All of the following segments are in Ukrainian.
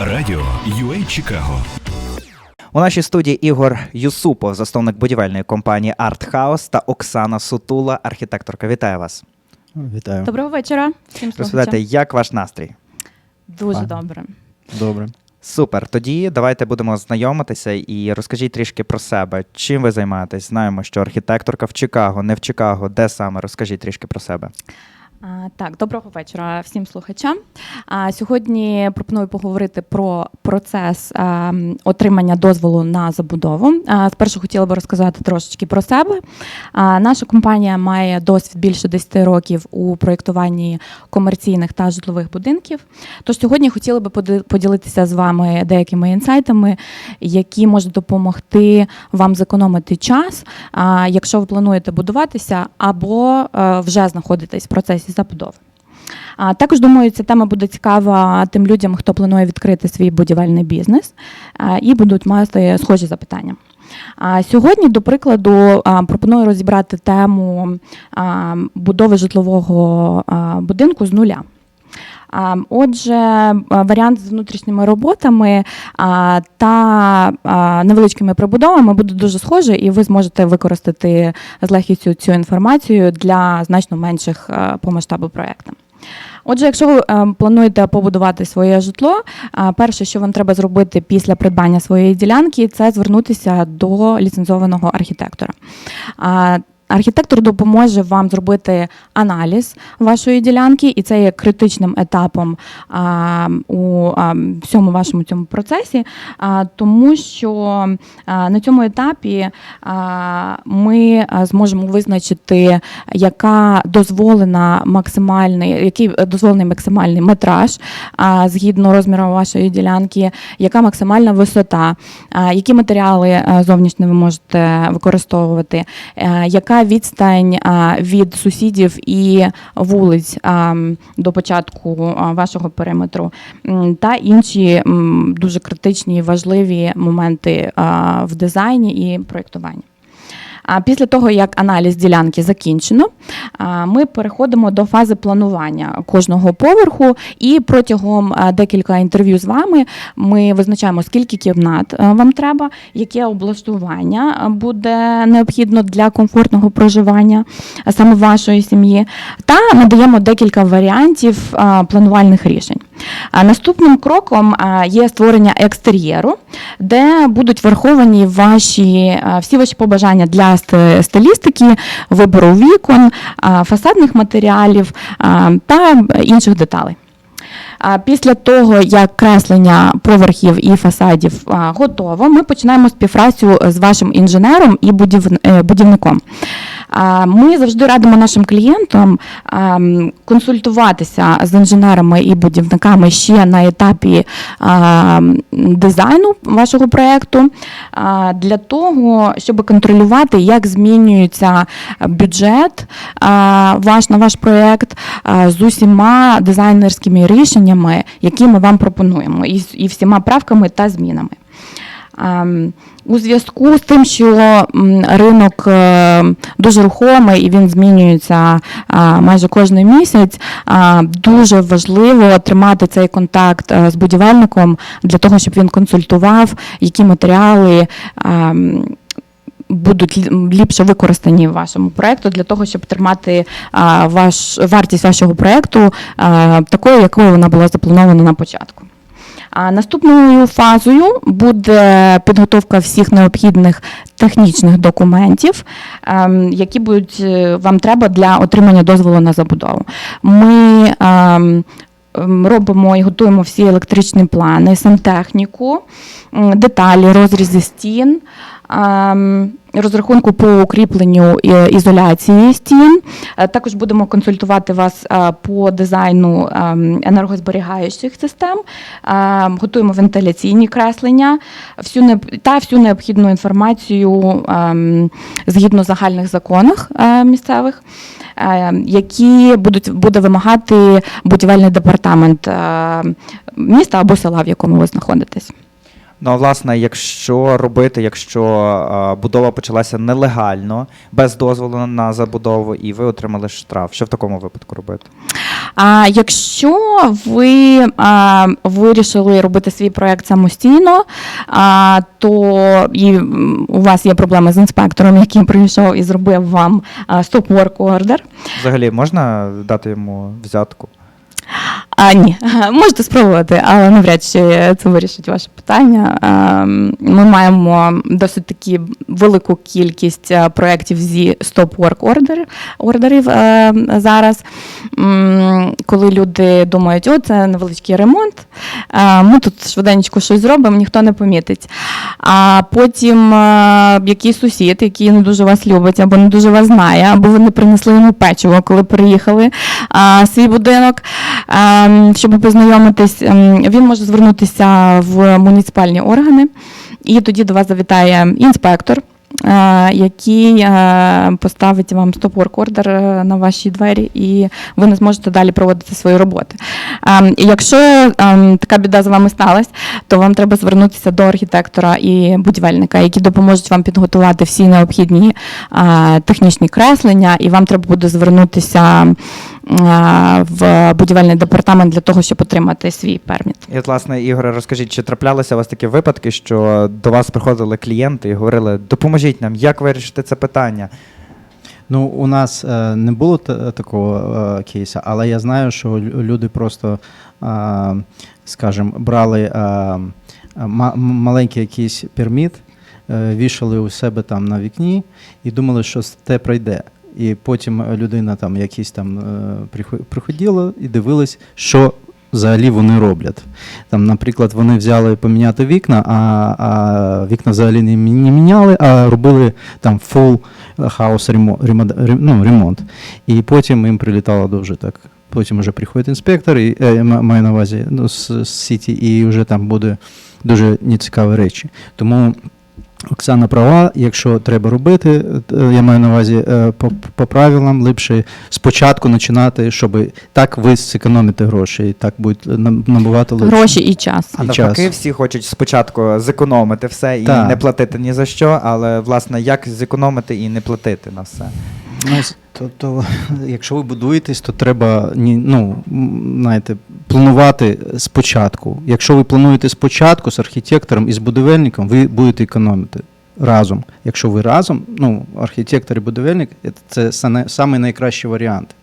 Радіо UA Чикаго. У нашій студії Ігор Юсупов, засновник будівельної компанії Art House та Оксана Сутула, архітекторка. Вітаю вас. Вітаю. Доброго вечора. Всім Розповідайте, як ваш настрій? Дуже Файно. добре. Добре. Супер. Тоді давайте будемо знайомитися і розкажіть трішки про себе. Чим ви займаєтесь? Знаємо, що архітекторка в Чикаго, не в Чикаго. Де саме? Розкажіть трішки про себе. Так, доброго вечора всім слухачам. Сьогодні пропоную поговорити про процес отримання дозволу на забудову. Спершу хотіла би розказати трошечки про себе. Наша компанія має досвід більше 10 років у проєктуванні комерційних та житлових будинків. Тож сьогодні хотіла би поділитися з вами деякими інсайтами, які можуть допомогти вам зекономити час, якщо ви плануєте будуватися або е, вже знаходитесь в процесі забудови. Також думаю, ця тема буде цікава тим людям, хто планує відкрити свій будівельний бізнес і будуть мати схожі запитання. Сьогодні, до прикладу, пропоную розібрати тему будови житлового будинку з нуля. Отже, варіант з внутрішніми роботами та невеличкими прибудовами буде дуже схожий, і ви зможете використати з легкістю цю інформацію для значно менших по масштабу проєктів. Отже, якщо ви е, плануєте побудувати своє житло, перше, що вам треба зробити після придбання своєї ділянки, це звернутися до ліцензованого архітектора. А, Архітектор допоможе вам зробити аналіз вашої ділянки, і це є критичним етапом а, у а, всьому вашому цьому процесі, а, тому що а, на цьому етапі а, ми зможемо визначити, яка дозволена максимальний, який дозволений максимальний метраж а, згідно розміру вашої ділянки, яка максимальна висота, а, які матеріали а, зовнішні ви можете використовувати, е, яка відстань а, від сусідів і вулиць до початку вашого периметру, та інші дуже критичні і важливі моменти в дизайні і проєктуванні. Після того, як аналіз ділянки закінчено, ми переходимо до фази планування кожного поверху, і протягом декілька інтерв'ю з вами ми визначаємо, скільки кімнат вам треба, яке облаштування буде необхідно для комфортного проживання саме вашої сім'ї, та надаємо декілька варіантів планувальних рішень. Наступним кроком є створення екстер'єру, де будуть враховані ваші всі ваші побажання для ст- стилістики, вибору вікон, фасадних матеріалів та інших деталей. Після того, як креслення поверхів і фасадів готово, ми починаємо співпрацю з вашим інженером і е, будівником. Ми завжди радимо нашим клієнтам консультуватися з інженерами і будівниками ще на етапі дизайну вашого проєкту для того, щоб контролювати, як змінюється бюджет ваш на ваш проєкт з усіма дизайнерськими рішеннями, які ми вам пропонуємо, і всіма правками та змінами. Ем, У зв'язку з тим, що ринок е, дуже рухомий і він змінюється майже кожен місяць, дуже важливо тримати цей контакт е, з будівельником для того, щоб він консультував, які матеріали. ем, Будуть ліпше використані в вашому проєкту для того, щоб тримати ваш вартість вашого проєкту такою, якою вона була запланована на початку. А наступною фазою буде підготовка всіх необхідних технічних документів, ем, які будуть е, вам треба для отримання дозволу на забудову. Ми ем, робимо і готуємо всі електричні плани, сантехніку, деталі, розрізи стін. ем, Розрахунку по укріпленню е, ізоляції стін. Е, Також будемо консультувати вас е, по дизайну ем, енергозберігаючих систем, Ем, готуємо вентиляційні креслення всю та всю необхідну інформацію ем, згідно загальних законах місцевих, які будуть буде вимагати будівельний департамент е, міста або села, в якому ви знаходитесь. Ну, а власне, якщо робити, якщо а, будова почалася нелегально, без дозволу на забудову, і ви отримали штраф, що в такому випадку робити? А якщо ви а, вирішили робити свій проект самостійно, а, то і у вас є проблеми з інспектором, який прийшов і зробив вам стоп-work ордер. Взагалі, можна дати йому взятку? А, ні, можете спробувати, але навряд чи це вирішить ваше питання. Ми маємо досить таки велику кількість проєктів зі order, ордерів зараз. Коли люди думають, о, це невеличкий ремонт, ми тут швиденько щось зробимо, ніхто не помітить. А потім якийсь сусід, який не дуже вас любить, або не дуже вас знає, або ви не принесли йому печиво, коли приїхали свій будинок, щоб познайомитись, ем, він може звернутися в муніципальні органи, і тоді до вас завітає інспектор. е, Який е, поставить вам стоп-work ордер е, на ваші двері, і ви не зможете далі проводити свої роботи. Ем, Якщо ем, така біда з вами сталася, то вам треба звернутися до архітектора і будівельника, які допоможуть вам підготувати всі необхідні технічні креслення, і вам треба буде звернутися в будівельний департамент для того, щоб отримати свій перміт. І от, власне, Ігоре, розкажіть, чи траплялися у вас такі випадки, що до вас приходили клієнти і говорили, допоможіть нам, як вирішити це питання? Ну, у нас е, не було та- такого е, кейсу, але я знаю, що люди просто, е, скажімо, брали е, м- маленький якийсь перміт, е, вішали у себе там на вікні і думали, що те пройде. І потім людина там якісь там е, приходила і дивилась, що взагалі вони роблять. Там, наприклад, вони взяли поміняти вікна, а, а вікна взагалі не, міняли, а робили там full хаус ремонт, ну, ремонт. І потім їм прилітало дуже так. Потім вже приходить інспектор, і, е, маю на увазі ну, з, з Сіті, і вже там буде дуже нецікаві речі. Тому Оксана права, якщо треба робити, е, я маю на увазі е, по, по правилам ліпше спочатку починати, щоб так ви зекономите гроші, і так буде нам- набагато легше. Гроші і час. А І навпаки, час. всі хочуть спочатку зекономити все і Так. не платити ні за що, але власне як зекономити і не платити на все. Ну, с- то, то, якщо ви будуєтесь, то треба ні, ну, м, знаєте, планувати спочатку. Якщо ви плануєте спочатку з архітектором і з будівельником, ви будете економити разом. Якщо ви разом, ну, архітектор і будівельник це саме, найкращий варіант.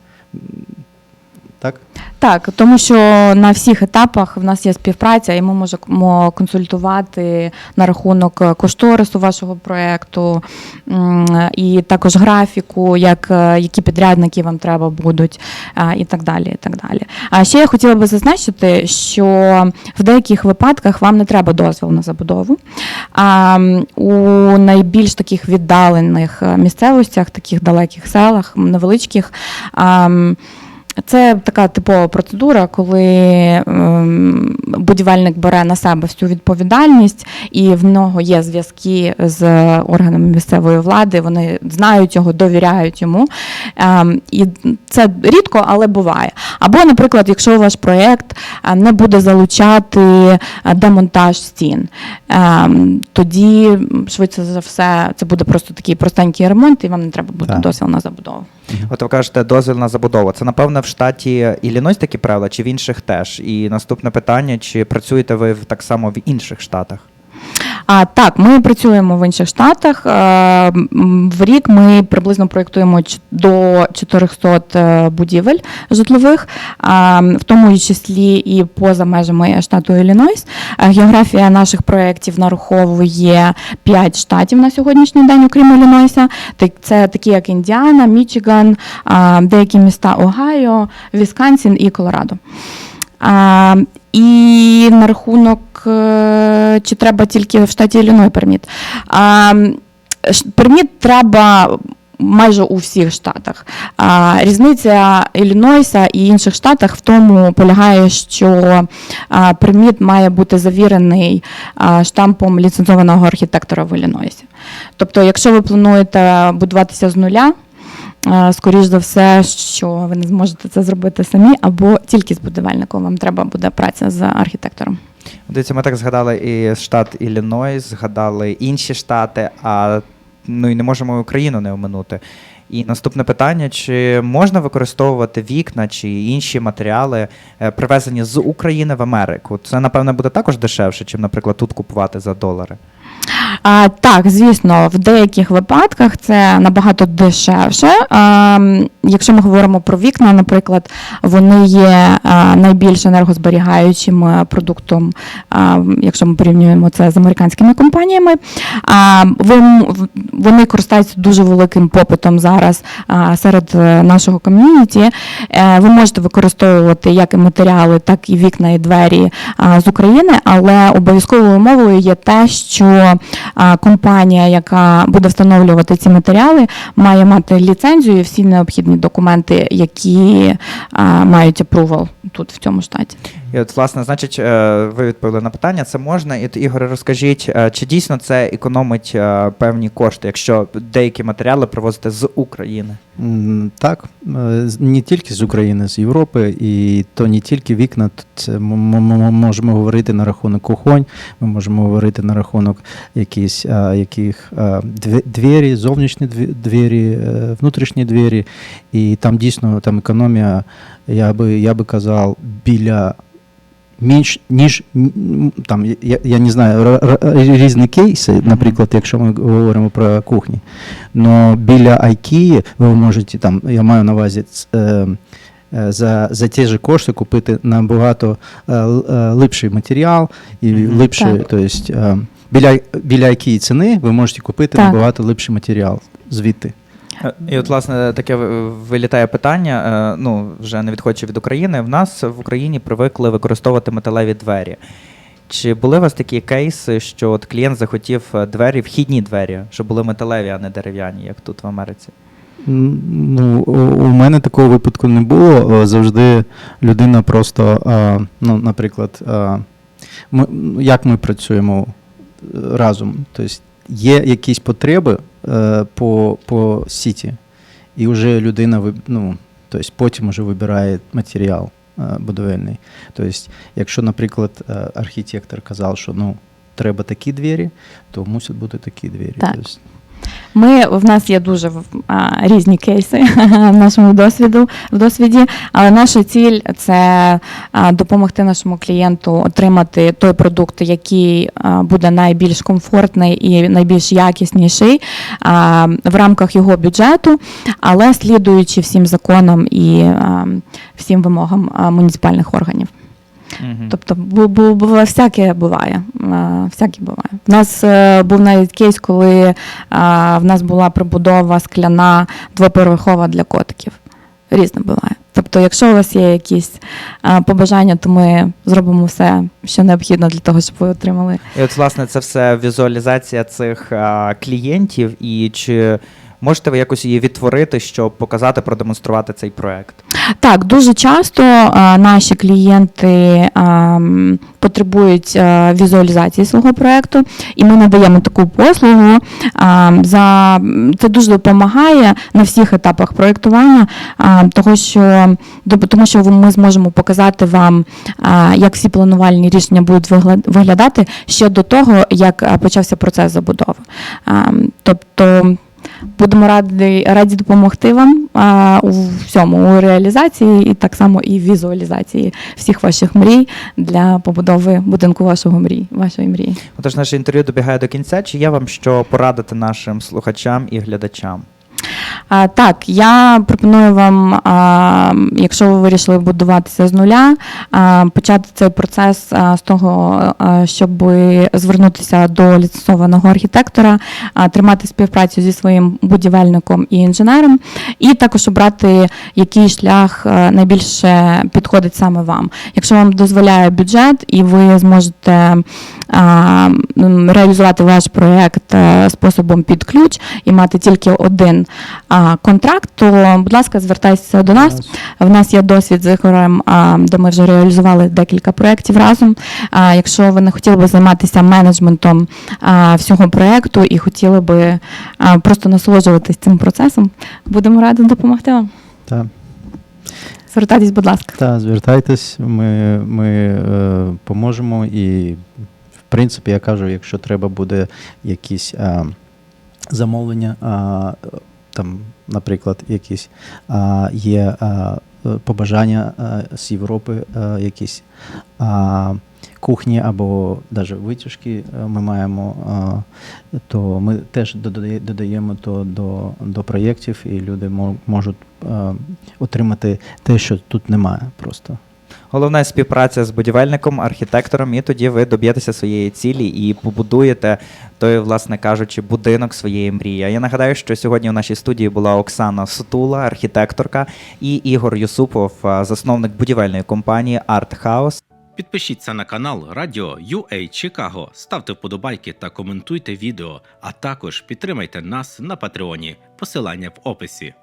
Так? Так, тому що на всіх етапах в нас є співпраця, і ми можемо консультувати на рахунок е, кошторису вашого проєкту і також графіку, як, е, які підрядники вам треба будуть, і так далі. І так далі. А ще я хотіла би зазначити, що в деяких випадках вам не треба дозвіл на забудову. А у найбільш таких віддалених е, місцевостях, таких далеких селах, невеличких. Це така типова процедура, коли ем, будівельник бере на себе всю відповідальність, і в нього є зв'язки з органами місцевої влади. Вони знають його, довіряють йому. Ем, і це рідко, але буває. Або, наприклад, якщо ваш проєкт е, не буде залучати е, демонтаж стін, ем, тоді швидше за все це буде просто такий простенький ремонт, і вам не треба буде дозвіл на забудову. От ви кажете, дозвіл на забудову. Це напевне в штаті Іллінойс такі правила, чи в інших теж? І наступне питання: чи працюєте ви так само в інших штатах? А так, ми працюємо в інших штатах. Е, В рік ми приблизно проєктуємо до 400 е, будівель житлових, в тому числі і поза межами штату Іллінойс. Е, Географія наших проєктів нараховує 5 штатів на сьогоднішній день, окрім Іллінойса. Це такі, як Індіана, Мічиган, деякі міста Огайо, Вісконсін і Колорадо. А, і на рахунок, е, чи треба тільки в штаті Ілліной перміт. А, перміт треба майже у всіх штатах. А, різниця Іллінойса і інших штатах в тому полягає, що а, перміт має бути завірений а, штампом ліцензованого архітектора в Іллінойсі. Тобто, якщо ви плануєте будуватися з нуля, Скоріш за все, що ви не зможете це зробити самі, або тільки з будівельником. Вам треба буде праця з архітектором. Дивіться, ми так згадали і штат Іллінойс, згадали інші штати, а ну і не можемо Україну не оминути. І наступне питання: чи можна використовувати вікна чи інші матеріали, е, привезені з України в Америку? Це, напевне, буде також дешевше, чим, наприклад, тут купувати за долари. А, так, звісно, в деяких випадках це набагато дешевше. А, якщо ми говоримо про вікна, наприклад, вони є найбільш енергозберігаючим е, продуктом, якщо ми порівнюємо це з американськими компаніями. А, вони користуються дуже великим попитом зараз серед е, нашого ком'юніті. Е, Ви можете використовувати як і матеріали, так і вікна і двері з України, але обов'язковою умовою є те, що компанія, яка буде встановлювати ці матеріали, має мати ліцензію і всі необхідні документи, які мають approval тут в цьому штаті. І от, власне, значить, е, ви відповіли на питання, це можна. І, Ігоре, розкажіть, е, чи дійсно це економить е, певні кошти, якщо деякі матеріали привозити з України? Так, не тільки з України, з Європи, і то не тільки вікна. Це ми можемо говорити на рахунок кухонь, ми можемо говорити на рахунок якісь, яких двері, зовнішні двері, внутрішні двері. І там дійсно там економія, я би, я би казав, біля. Менш ніж там, я, я не знаю, різні кейси, наприклад, якщо ми говоримо про кухні. Но біля IKEA ви можете там, я маю на увазі е, е, за, за ті ж кошти купити набагато е, е, липший матеріал і липший, то есть, е, біля, біля IKEA ціни ви можете купити Так. набагато липший матеріал звідти. І от, власне, таке вилітає питання, е, ну, вже не відходячи від України. В нас в Україні привикли використовувати металеві двері. Чи були у вас такі кейси, що от клієнт захотів е, двері, вхідні двері, щоб були металеві, а не дерев'яні, як тут в Америці? Ну, у мене такого випадку не було. Е, Завжди людина просто, ну, наприклад, ми, як ми працюємо разом. Тобто є якісь потреби е, по, по сіті, і вже людина ну, тобто потім вже вибирає матеріал е, будівельний. Тобто, якщо, наприклад, е, архітектор казав, що ну, треба такі двері, то мусять бути такі двері. Так. Ми в нас є дуже а, різні кейси в нашому досвіду в досвіді, але наша ціль це допомогти нашому клієнту отримати той продукт, який буде найбільш комфортний і найбільш якісніший а, в рамках його бюджету, але слідуючи всім законам і а, всім вимогам муніципальних органів. Тобто, бу, бу, бу, всяке буває. е, Всяке буває. У нас е, був навіть кейс, коли е, в нас була прибудова скляна двоповерхова для котиків. Різне буває. Тобто, якщо у вас є якісь е, побажання, то ми зробимо все, що необхідно для того, щоб ви отримали. І от, власне, це все візуалізація цих а, клієнтів, і чи можете ви якось її відтворити, щоб показати, продемонструвати цей проект? Так, дуже часто а, наші клієнти а, потребують а, візуалізації свого проекту, і ми надаємо таку послугу. А, за, це дуже допомагає на всіх етапах проєктування, а, того, що, тому що ми зможемо показати вам, а, як всі планувальні рішення будуть виглядати ще до того, як почався процес забудови. А, тобто Будемо раді, раді допомогти вам а, у всьому, у реалізації і так само і візуалізації всіх ваших мрій для побудови будинку вашого мрій, вашої мрії. Отож, наше інтерв'ю добігає до кінця. Чи є вам що порадити нашим слухачам і глядачам? Так, я пропоную вам, якщо ви вирішили будуватися з нуля, почати цей процес з того, щоб звернутися до ліцензованого архітектора, тримати співпрацю зі своїм будівельником і інженером, і також обрати, який шлях найбільше підходить саме вам. Якщо вам дозволяє бюджет і ви зможете реалізувати ваш проєкт е, способом під ключ і мати тільки один контракт, то, будь ласка, звертайтеся до нас. В нас є досвід з Ігорем, де ми вже реалізували декілька проєктів разом. Якщо ви не хотіли би займатися менеджментом всього проєкту і хотіли би просто насолоджуватись цим процесом, будемо раді допомогти вам. Так. Звертайтесь, будь ласка. Та звертайтесь, ми, ми е, поможемо. І, в принципі, я кажу, якщо треба буде якісь е, замовлення, е, там, наприклад, якісь е, є е, побажання е, з Європи, е, якісь е, кухні або навіть витяжки е, ми маємо, е, то ми теж додаємо то до, до проєктів, і люди можуть е, отримати те, що тут немає просто. Головне співпраця з будівельником, архітектором, і тоді ви доб'єтеся своєї цілі і побудуєте той, власне кажучи, будинок своєї мрії. Я нагадаю, що сьогодні у нашій студії була Оксана Сутула, архітекторка, і Ігор Юсупов, засновник будівельної компанії Art House. Підпишіться на канал Радіо UA Чикаго, ставте вподобайки та коментуйте відео, а також підтримайте нас на Патреоні. Посилання в описі.